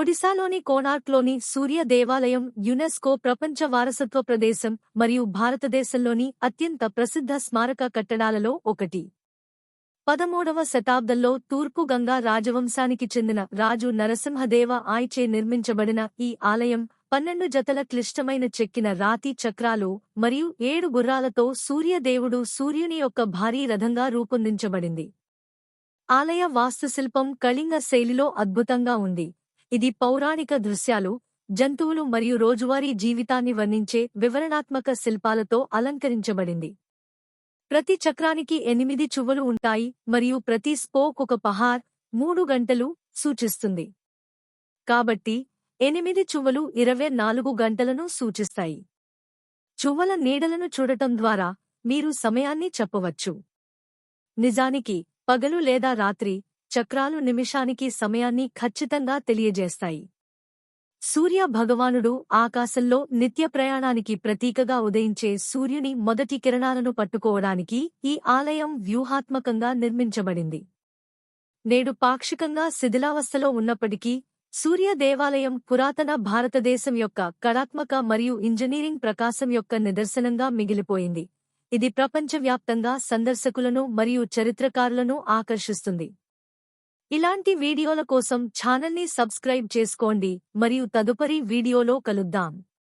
ఒడిశాలోని కోణార్క్లోని సూర్య దేవాలయం యునెస్కో ప్రపంచ వారసత్వ ప్రదేశం మరియు భారతదేశంలోని అత్యంత ప్రసిద్ధ స్మారక కట్టడాలలో ఒకటి. పదమూడవ శతాబ్దంలో తూర్పు గంగా రాజవంశానికి చెందిన రాజు నరసింహదేవ ఆయ్చే నిర్మించబడిన ఈ ఆలయం పన్నెండు జతల క్లిష్టమైన చెక్కిన రాతి చక్రాలు మరియు ఏడు గుర్రాలతో సూర్యదేవుడు సూర్యుని యొక్క భారీ రథంగా రూపొందించబడింది. ఆలయ వాస్తుశిల్పం కళింగ శైలిలో అద్భుతంగా ఉంది. ఇది పౌరాణిక దృశ్యాలు జంతువులు మరియు రోజువారీ జీవితాన్ని వర్ణించే వివరణాత్మక శిల్పాలతో అలంకరించబడింది. ప్రతి చక్రానికి ఎనిమిది చువ్వలు ఉంటాయి మరియు ప్రతి స్పోక్ ఒక పహార్ మూడు గంటలు సూచిస్తుంది. కాబట్టి ఎనిమిది చువ్వలు ఇరవై నాలుగు గంటలను సూచిస్తాయి. చువ్వల నీడలను చూడటం ద్వారా మీరు సమయాన్ని చెప్పవచ్చు. నిజానికి పగలు లేదా రాత్రి చక్రాలు నిమిషానికి సమయాన్ని ఖచ్చితంగా తెలియజేస్తాయి. సూర్య భగవానుడు ఆకాశంలో నిత్య ప్రయాణానికి ప్రతీకగా ఉదయించే సూర్యుని మొదటి కిరణాలను పట్టుకోవడానికి ఈ ఆలయం వ్యూహాత్మకంగా నిర్మించబడింది. నేడు పాక్షికంగా శిథిలావస్థలో ఉన్నప్పటికీ సూర్య దేవాలయం పురాతన భారతదేశం యొక్క కళాత్మక మరియు ఇంజనీరింగ్ ప్రకాశం యొక్క నిదర్శనంగా మిగిలిపోయింది. ఇది ప్రపంచవ్యాప్తంగా సందర్శకులను మరియు చరిత్రకారులను ఆకర్షిస్తుంది. ఇలాంటి వీడియోల కోసం ఛానల్ని సబ్స్క్రైబ్ చేసుకోండి మరియు తదుపరి వీడియోలో కలుద్దాం.